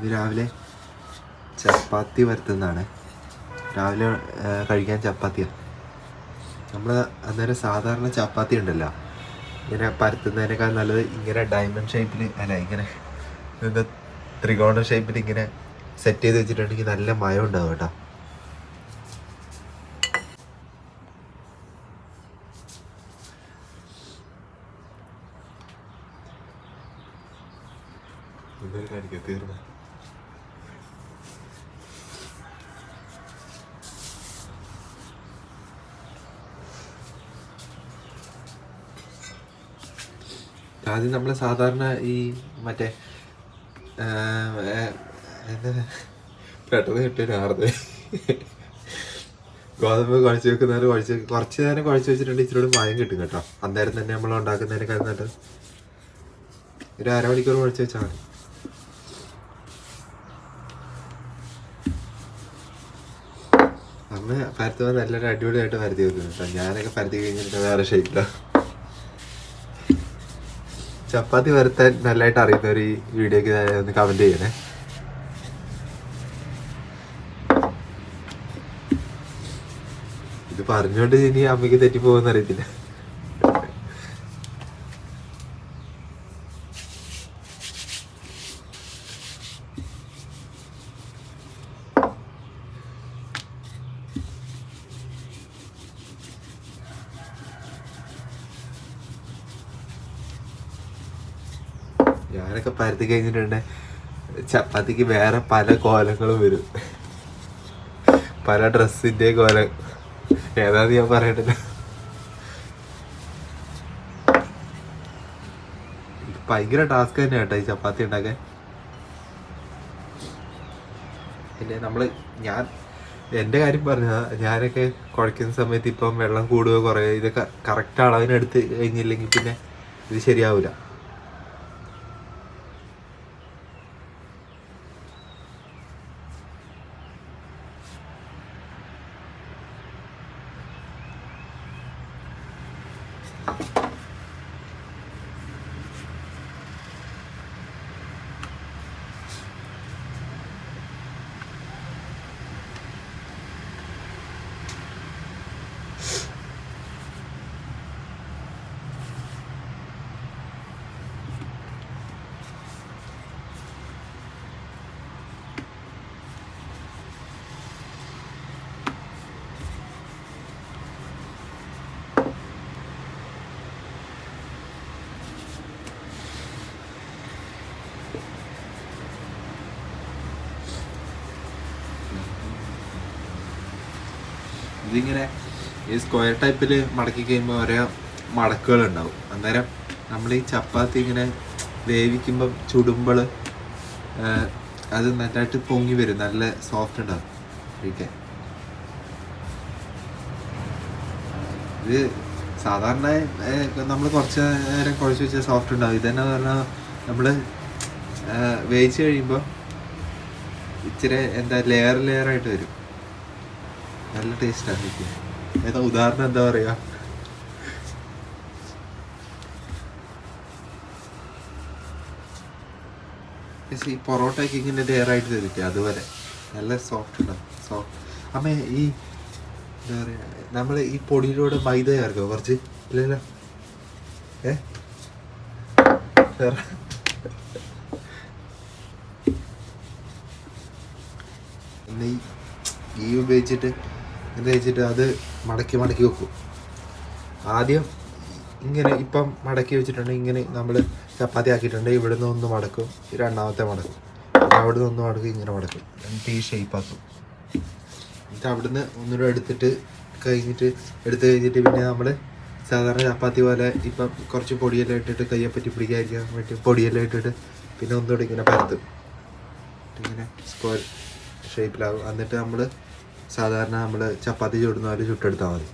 ഇത് രാവിലെ ചപ്പാത്തി വരുത്തുന്നതാണ്. രാവിലെ കഴിക്കാൻ ചപ്പാത്തിയാണ് നമ്മൾ അന്നേരം സാധാരണ ചപ്പാത്തി ഉണ്ടല്ലോ. ഇങ്ങനെ പരത്തുന്നതിനേക്കാൾ നല്ലത് ഇങ്ങനെ ഡയമണ്ട് ഷേപ്പിൽ അല്ല ഇങ്ങനെ ത്രികോണ ഷേപ്പിൽ ഇങ്ങനെ സെറ്റ് ചെയ്ത് വെച്ചിട്ടുണ്ടെങ്കിൽ നല്ല മയം ഉണ്ടാവും കേട്ടോ. ആദ്യം നമ്മൾ സാധാരണ ഈ മറ്റേ പെട്ടെന്ന് കിട്ടിയ ആർദ്ദ ഗോതമ്പ് കുഴച്ച് വെക്കുന്നവർ കുഴച്ച് കുറച്ച് നേരം കുഴച്ച് വെച്ചിട്ടുണ്ടെങ്കിൽ ഇച്ചിരി മയം കിട്ടും കേട്ടോ. അന്നേരം തന്നെ നമ്മൾ ഉണ്ടാക്കുന്നതിനേക്കാൾ നല്ലത് ഒരു അരമണിക്കൂർ കുഴച്ച് വെച്ചാൽ മതി. അമ്മ പരത്തുമ്പോൾ നല്ലൊരു അടിപൊളിയായിട്ട് പരത്തി വെക്കുന്നു കേട്ടോ. ഞാനൊക്കെ പരത്തി കഴിഞ്ഞിട്ട് വേറെ ഷേപ്പിലാണ് ചപ്പാത്തി വരുത്താൻ നല്ലതായിട്ട് അറിയുന്നവർ ഈ വീഡിയോക്ക് ഒന്ന് കമന്റ് ചെയ്യണേ. ഇത് പറഞ്ഞോണ്ട് ഇനി അമ്മയ്ക്ക് തെറ്റിപ്പോകുമെന്ന് അറിയത്തില്ല. ഞാനൊക്കെ പരത്തി ചപ്പാത്തിക്ക് വേറെ പല കോലങ്ങളും വരും. പല ഡ്രസ്സിന്റെ കോലം ഏതാന്ന് ഞാൻ പറയട്ടില്ല ഭയങ്കര ടാസ്ക് തന്നെ കേട്ടോ ഈ ചപ്പാത്തി ഉണ്ടാക്കാൻ. പിന്നെ നമ്മൾ ഞാൻ എന്റെ കാര്യം പറഞ്ഞ ഞാനൊക്കെ കുഴക്കുന്ന സമയത്ത് ഇപ്പം വെള്ളം കൂടുകയോ കുറയോ ഇതൊക്കെ കറക്റ്റ് അളവിനെടുത്ത് കഴിഞ്ഞില്ലെങ്കിൽ പിന്നെ ഇത് ശരിയാവില്ല ഇതിങ്ങനെ ഈ സ്ക്വയർ ടൈപ്പിൽ മടക്കി കഴിയുമ്പോൾ ഓരോ മടക്കുകൾ ഉണ്ടാവും അന്നേരം നമ്മൾ ഈ ചപ്പാത്തി ഇങ്ങനെ വേവിക്കുമ്പം ചുടുമ്പോൾ അത് നന്നായിട്ട് പൊങ്ങി വരും. നല്ല സോഫ്റ്റ് ഉണ്ടാവും. കഴിക്കാൻ. ഇത് സാധാരണ നമ്മൾ കുറച്ച് നേരം കുഴച്ച് വെച്ചാൽ സോഫ്റ്റ് ഉണ്ടാവും. ഇതെന്നെ പറഞ്ഞാൽ നമ്മൾ വേവിച്ച് കഴിയുമ്പോൾ ഇച്ചിരി എന്താ ലെയർ ലെയർ ആയിട്ട് വരും. നല്ല ടേസ്റ്റാണ് കഴിക്കാൻ ഏതാ ഉദാഹരണം എന്താ പറയാ? ഈ പൊറോട്ടയ്ക്ക് ഇങ്ങനെ ഡെയർ ആയിട്ട് തരില്ലേ അതുവരെ? നല്ല സോഫ്റ്റ് ഉണ്ടാവും സോഫ്റ്റ് അമ്മ ഈ എന്താ പറയാ നമ്മൾ ഈ പൊടിയിലൂടെ മൈദ ചേർക്കോ കുറച്ച്? ഇല്ലല്ലോ ഏ? ഈ ഉപയോഗിച്ചിട്ട് ഇത് വെച്ചിട്ട് അത് മടക്കി മടക്കി വെക്കും. ആദ്യം ഇങ്ങനെ ഇപ്പം മടക്കി വെച്ചിട്ടുണ്ടെങ്കിൽ ഇങ്ങനെ നമ്മൾ ചപ്പാത്തി ആക്കിയിട്ടുണ്ട് ഇവിടുന്ന് ഒന്ന് മടക്കും രണ്ടാമത്തെ മടക്കും. അവിടെ അവിടുന്ന് ഒന്ന് മടക്കും ഇങ്ങനെ മടക്കും. എന്നിട്ട് ഈ ഷേപ്പ് ആക്കും. എന്നിട്ട് അവിടുന്ന് ഒന്നുകൂടെ എടുത്തിട്ട് കഴിഞ്ഞിട്ട് എടുത്തു കഴിഞ്ഞിട്ട് പിന്നെ നമ്മൾ സാധാരണ ചപ്പാത്തി പോലെ ഇപ്പം കുറച്ച് പൊടിയെല്ലാം ഇട്ടിട്ട് കയ്യെ പറ്റി പിടിക്കാതിരിക്കാൻ വേണ്ടി പൊടിയെല്ലാം ഇട്ടിട്ട് പിന്നെ ഒന്നുകൂടെ ഇങ്ങനെ പരത്തും. ഇങ്ങനെ സ്ക്വയർ ഷേപ്പിലാകും എന്നിട്ട് നമ്മൾ സാധാരണ നമ്മൾ ചപ്പാത്തി ചൂടുന്ന പോലെ ചുട്ടെടുത്താൽ മതി.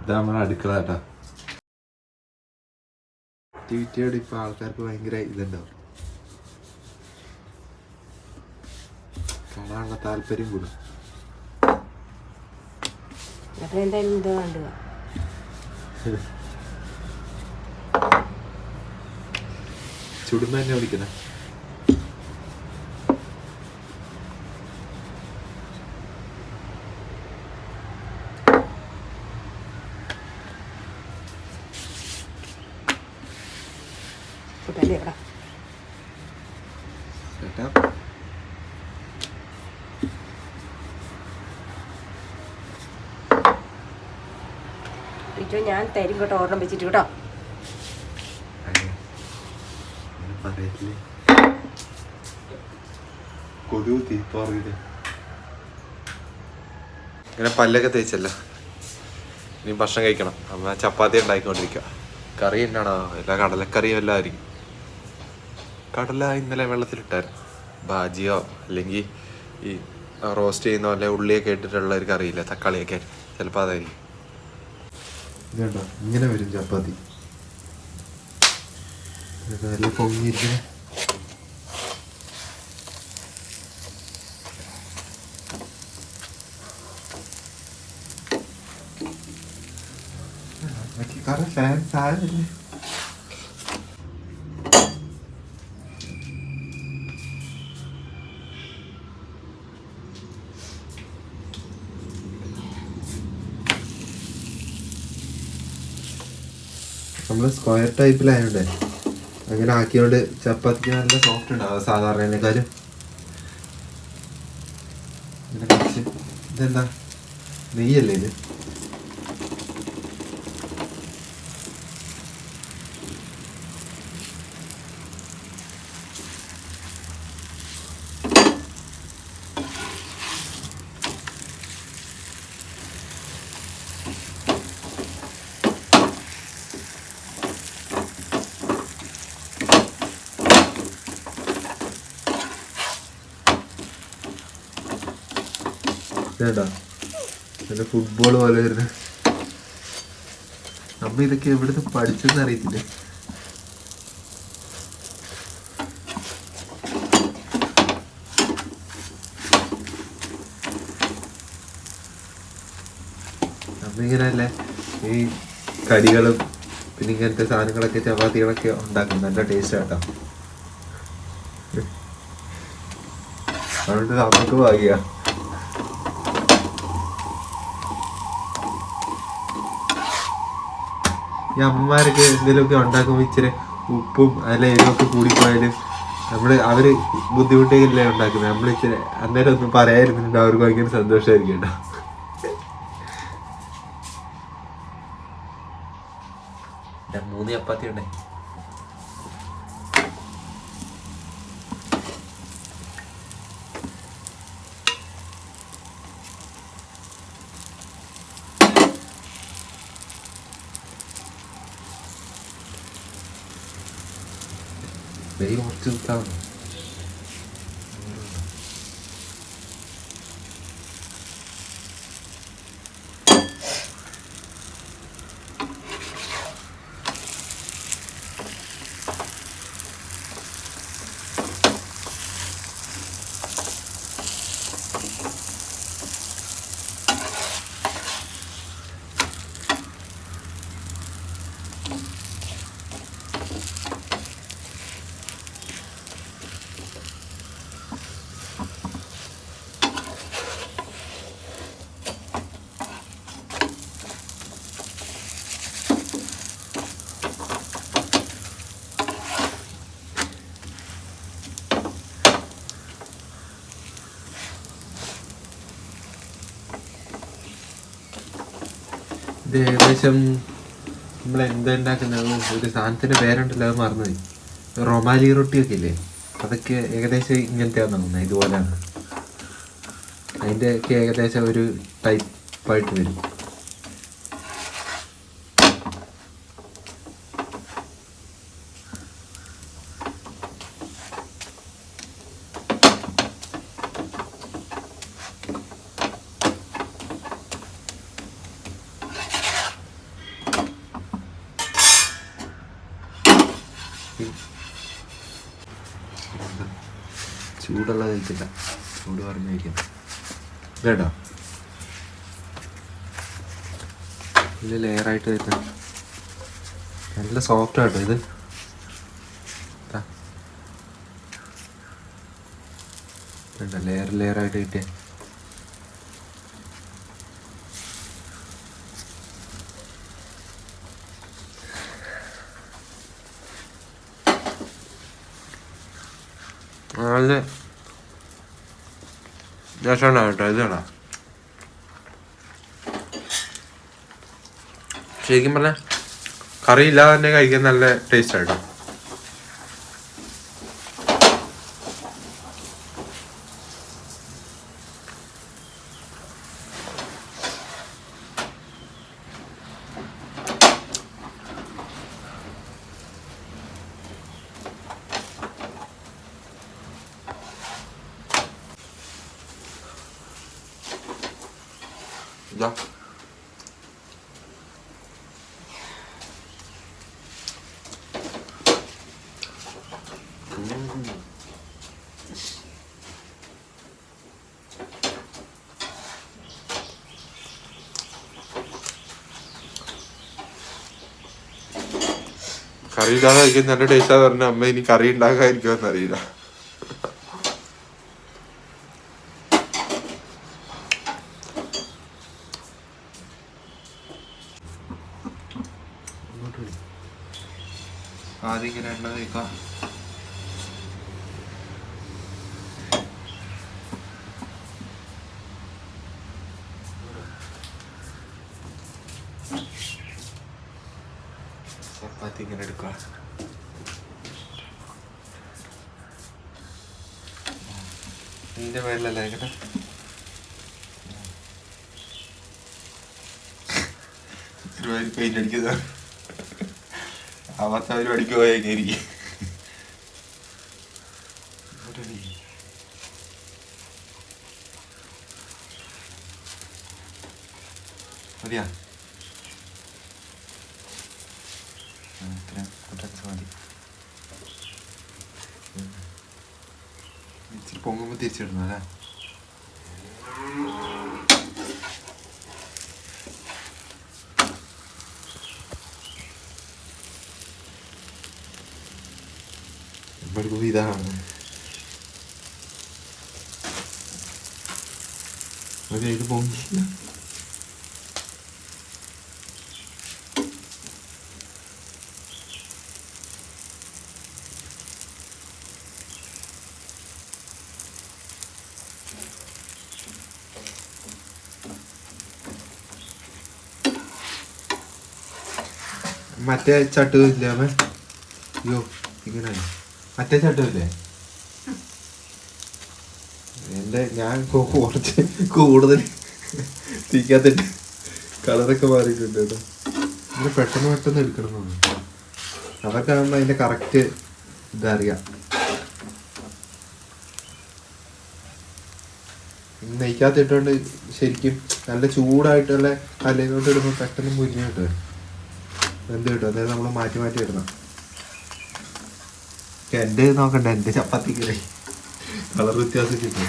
ഇത് നമ്മുടെ അടുക്കള കേട്ടോ. ആക്ടിവിറ്റിയോട് ഇപ്പൊ ആൾക്കാർക്ക് ഭയങ്കര ഇതുണ്ടാവും. കാണാനുള്ള താല്പര്യം കൂടും. അപ്പൊ എന്തായാലും ഇത് കണ്ടുക ചുടുമ്പ തന്നെ വിളിക്കുന്ന. ഇറ്റോ ഞാൻ തരും കേട്ടോ ഓർഡർ വെച്ചിട്ട് കേട്ടോ. ഇങ്ങനെ പല്ലൊക്കെ തേച്ചല്ലോ. ഇനി ഭക്ഷണം കഴിക്കണം. അമ്മ ചപ്പാത്തി ഉണ്ടാക്കിക്കൊണ്ടിരിക്കുക കറി എന്നാണോ? എല്ലാ കടലക്കറിയും എല്ലാം കടല ഇന്നലെ വെള്ളത്തിലിട്ടായിരുന്നു. ബാജിയോ അല്ലെങ്കിൽ ഈ റോസ്റ്റ് ചെയ്യുന്ന പോലെ ഉള്ളിയൊക്കെ ഇട്ടിട്ടുള്ള ഒരു കറിയില്ല തക്കാളിയൊക്കെ ചിലപ്പോൾ അതായിരിക്കും. ഇതുണ്ടോ? ഇങ്ങനെ വരും ചപ്പാത്തി. നല്ല പൊങ്ങിയിരിക്കുന്ന കാരണം ഫാൻ സാധനല്ലേ നമ്മൾ സ്ക്വയർ ടൈപ്പിലായതുകൊണ്ട് അങ്ങനെ ആക്കിയോണ്ട് ചപ്പാത്തിക്ക് നല്ല സോഫ്റ്റ് ഉണ്ടാവും സാധാരണക്കാരും ഇതെന്താ? നെയ്യല്ലേ ഇത്? ഇതേട്ടാ എന്റെ ഫുട്ബോൾ പോലെ വരുന്ന. നമ്മ ഇതൊക്കെ എവിടുന്ന് പഠിച്ചെന്ന് അറിയത്തില്ല. ഇങ്ങനെയല്ലേ ഈ കടികളും പിന്നെ ഇങ്ങനത്തെ സാധനങ്ങളൊക്കെ ചപ്പാത്തികളൊക്കെ ഉണ്ടാക്കും നല്ല ടേസ്റ്റ് ആട്ടോ. അതുകൊണ്ട് നമുക്ക് ഭാഗ്യ ഈ അമ്മമാരൊക്കെ എന്തെങ്കിലുമൊക്കെ ഉണ്ടാക്കുമ്പോൾ ഇച്ചിരി ഉപ്പും അല്ല എരിവൊക്കെ കൂടിപ്പോയാലും നമ്മൾ അവർ ബുദ്ധിമുട്ടിയല്ലേ ഉണ്ടാക്കുന്നത് നമ്മൾ ഇച്ചിരി അന്നേരം ഒന്നും പറയാതിരുന്നിട്ട് അവർക്ക് ഭയങ്കര സന്തോഷമായിരിക്കും കേട്ടോ. മൂന്ന് ചപ്പാത്തി ഉണ്ടേ നെയ്യ് കുറച്ച് ഇത് ഏകദേശം നമ്മൾ എന്താ ഒരു സാധനത്തിന്റെ പേരുണ്ടല്ലോ അത് മറന്നുപോയി. റൊമാലി റൊട്ടിയൊക്കെ ഇല്ലേ? അതൊക്കെ ഏകദേശം ഇങ്ങനത്തെയാണ് തോന്നുന്നത് ഇതുപോലെയാണ്. അതിന്റെ ഒക്കെ ഏകദേശം ഒരു ടൈപ്പായിട്ട് വരും. ചൂടുള്ള കഴിച്ചില്ല ചൂട് പറഞ്ഞു കഴിക്കാം കേട്ടോ ലെയർ ലെയറായിട്ട് വരുന്ന നല്ല സോഫ്റ്റ് ആട്ടോ ഇത്. ലെയർ ലെയർ ആയിട്ട് കിട്ടിയ നല്ല രസമുണ്ടാവും കേട്ടോ ഇത് കേട്ടോ ശരിക്കും പറഞ്ഞാൽ കറി ഇല്ലാതെ തന്നെ കഴിക്കാൻ നല്ല ടേസ്റ്റ് ആട്ടോ ഇതാ കറി ഇല്ലാതെ നല്ല ടേസ്റ്റാന്ന് പറഞ്ഞ അമ്മ ഇനി കറി ഉണ്ടാക്കാതിരിക്കുമെന്ന് അറിയില്ല ആദ്യം ഇങ്ങനെ എണ്ണ തേക്കാം ചപ്പാത്തി ഇങ്ങനെ എടുക്കുക. ഇതിന്റെ മേലല്ലേ ഇങ്ങനെ? പെയിന്റ് അടിക്കുന്ന. അവർ പരിപാടിക്ക് പോയേക്കായിരിക്കും പൊങ്ങുമ്പോൾ തിരിച്ചിടണം അല്ലേ നമ്മൾക്ക് ഇതാണ് അതെ ഇത് പൊങ്ങില്ല മറ്റേ ചട്ടു അയ്യോ ഇങ്ങനെ. മറ്റേ ചട്ടു എന്റെ ഞാൻ കൊ- കുറച്ച് കൂടുതൽ തീക്കാത്തിട്ട് കളറൊക്കെ മാറിയിട്ടുണ്ട് കേട്ടോ. ഇങ്ങനെ പെട്ടെന്ന് പെട്ടെന്ന് എടുക്കണം. അതൊക്കെ ആകുമ്പോൾ അതിന്റെ കറക്റ്റ് ഇതറിയാം. നെയ്ക്കകത്തിട്ടുകൊണ്ട് ശരിക്കും നല്ല ചൂടായിട്ടുള്ള കലയിലോട്ട് ഇടുമ്പോൾ പെട്ടെന്ന് മുരിഞ്ഞിട്ട് കിട്ടും. എന്ത് കിട്ടും? അതായത് നമ്മൾ മാറ്റി മാറ്റി ഇടണം എന്റെ നോക്കണ്ട എന്റെ ചപ്പാത്തിക്ക് കളർ വ്യത്യാസം കിട്ടും.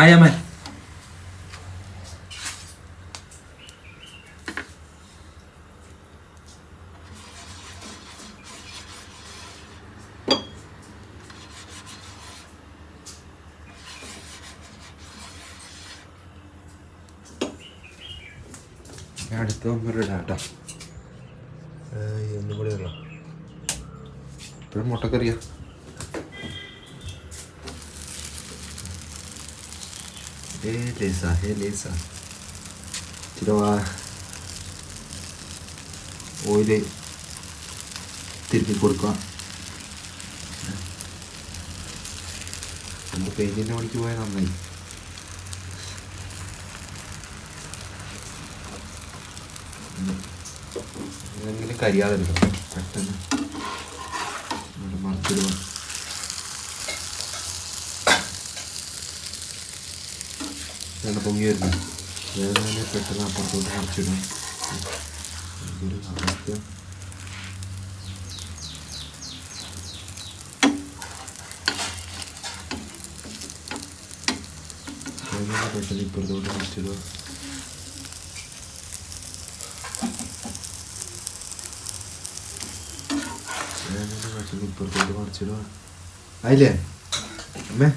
ആയാമൻ ഞാൻ അടുത്ത ഒന്നൂടെ ഇടാം കേട്ടോ ഒന്നും കൂടി ഇടണം ഇപ്പോഴും മുട്ടക്കറിയാ beleza. ലേസ ഇച്ചിരി വാ ഓയിൽ തിരുപ്പി കൊടുക്കുക നമ്മൾ പെയിന്റിന്റെ പണിക്ക് പോയാൽ നന്നായി ഇതെങ്കിലും കരിയാതെടുക്കണം പെട്ടെന്ന് ഇവിടെ മറിച്ചിടുക തുടങ്ങിയായിരുന്നു വേദനെ പെട്ടെന്ന് അപ്പുറത്തോട്ട് മറിച്ചിടും അവസ്ഥ വേദന പെട്ടെന്ന് ഇപ്പുറത്തോട്ട് മറിച്ചിടുക വേദന പെട്ടെന്ന് ഇപ്പുറത്തോട്ട് മറിച്ചിടുക അതില്ലേ അമ്മേ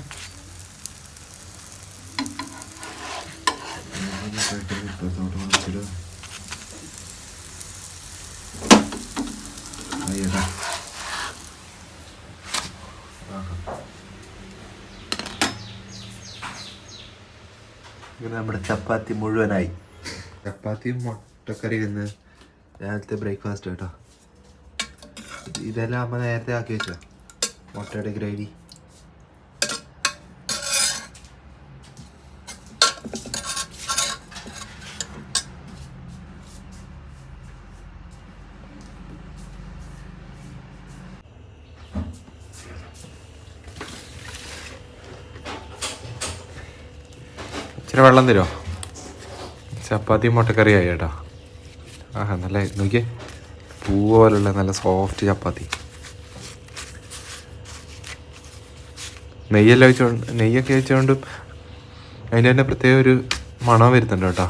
ഇങ്ങനെ നമ്മുടെ ചപ്പാത്തി മുഴുവനായി. ചപ്പാത്തിയും മുട്ടക്കറി ഇന്ന് രാവിലത്തെ ബ്രേക്ക്ഫാസ്റ്റ് കേട്ടോ. ഇതെല്ലാം അമ്മ നേരത്തെ ആക്കി വെച്ചോ മുട്ടയുടെ ഗ്രേവി വെള്ളം തരുമോ ചപ്പാത്തി മുട്ടക്കറിയായി കേട്ടോ. ആഹാ നല്ല നോക്കിയേ. പൂ പോലുള്ള നല്ല സോഫ്റ്റ് ചപ്പാത്തി. നെയ്യെല്ലാം വെച്ചോണ്ട് നെയ്യൊക്കെ വെച്ചുകൊണ്ട് അതിന്റെ തന്നെ പ്രത്യേക ഒരു മണം വരുന്നുണ്ട് കേട്ടോ.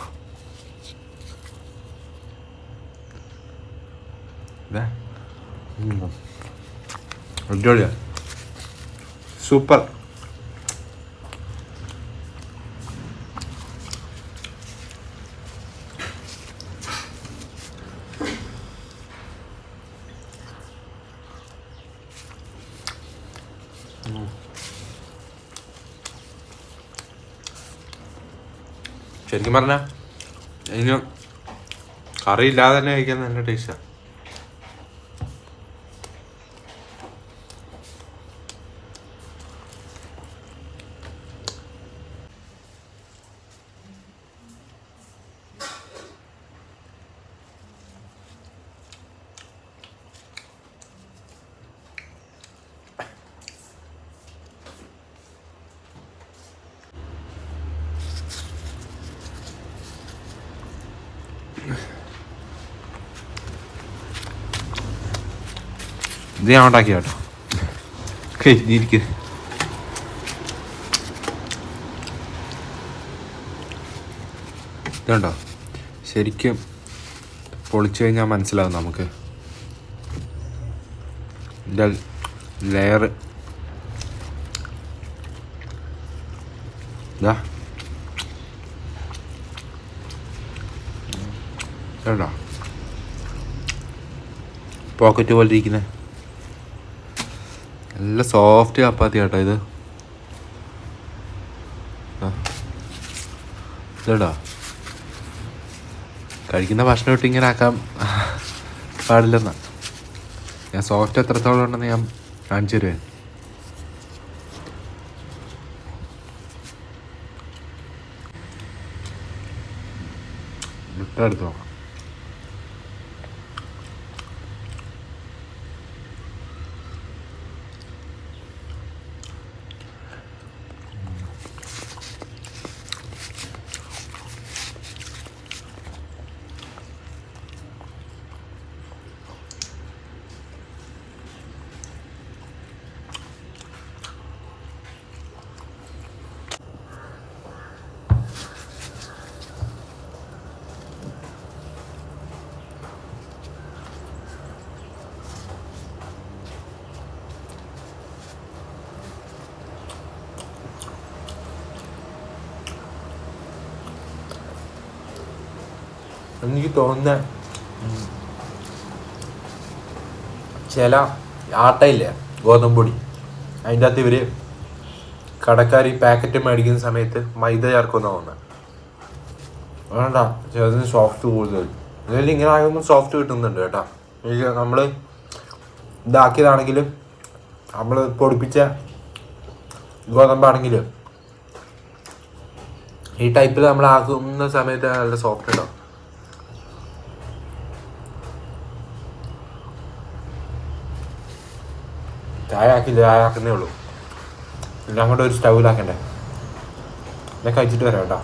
അടിപൊളിയാ. സൂപ്പർ. ശരിക്കും പറഞ്ഞാൽ ഇതിന് കറി ഇല്ലാതെ തന്നെ കഴിക്കാൻ നല്ല ടേസ്റ്റാണ് ഇത് ഞാൻ ഉണ്ടാക്കിയ കേട്ടോ. ഇരിക്ക്. ഇതുണ്ടോ ശരിക്കും പൊളിച്ചു കഴിഞ്ഞാൽ മനസ്സിലാവും നമുക്ക്. ലെയർ പോക്കറ്റ് പോലെ ഇരിക്കുന്നത് നല്ല സോഫ്റ്റ് ചപ്പാത്തി കേട്ടോ ഇത്. ഇതേടാ. കഴിക്കുന്ന ഭക്ഷണം ഇട്ട് ഇങ്ങനെ ആക്കാൻ പാടില്ലെന്നാ. ഞാൻ സോഫ്റ്റ് എത്രത്തോളം ഉണ്ടെന്ന് ഞാൻ കാണിച്ചു തരുവേ. നോക്കാം എനിക്ക് തോന്നുന്ന ചില ആട്ടയില്ലേ ഗോതമ്പൊടി. അതിന്റെ അകത്ത് ഇവർ കടക്കാർ ഈ പാക്കറ്റ് മേടിക്കുന്ന സമയത്ത് മൈദ ചേർക്കുന്ന തോന്നുന്നത് വേണ്ട ചിലതിന് സോഫ്റ്റ് കൂടുതൽ ഇതിൽ ഇങ്ങനെ ആകുമ്പോൾ സോഫ്റ്റ് കിട്ടുന്നുണ്ട് കേട്ടോ. എനിക്ക് നമ്മൾ ഇതാക്കിയതാണെങ്കിലും നമ്മൾ പൊടിപ്പിച്ച ഗോതമ്പാണെങ്കിലും ഈ ടൈപ്പിൽ നമ്മൾ ആക്കുന്ന സമയത്ത് നല്ല സോഫ്റ്റ് ഉണ്ടാവും. ചായ ആക്കില്ല ചായ ആക്കുന്നേ ഉള്ളൂ. എല്ലാം കൂടെ ഒരു സ്റ്റൗവിലാക്കണ്ടേ? ഇതൊക്കെ കഴിച്ചിട്ട് വരാം കേട്ടോ.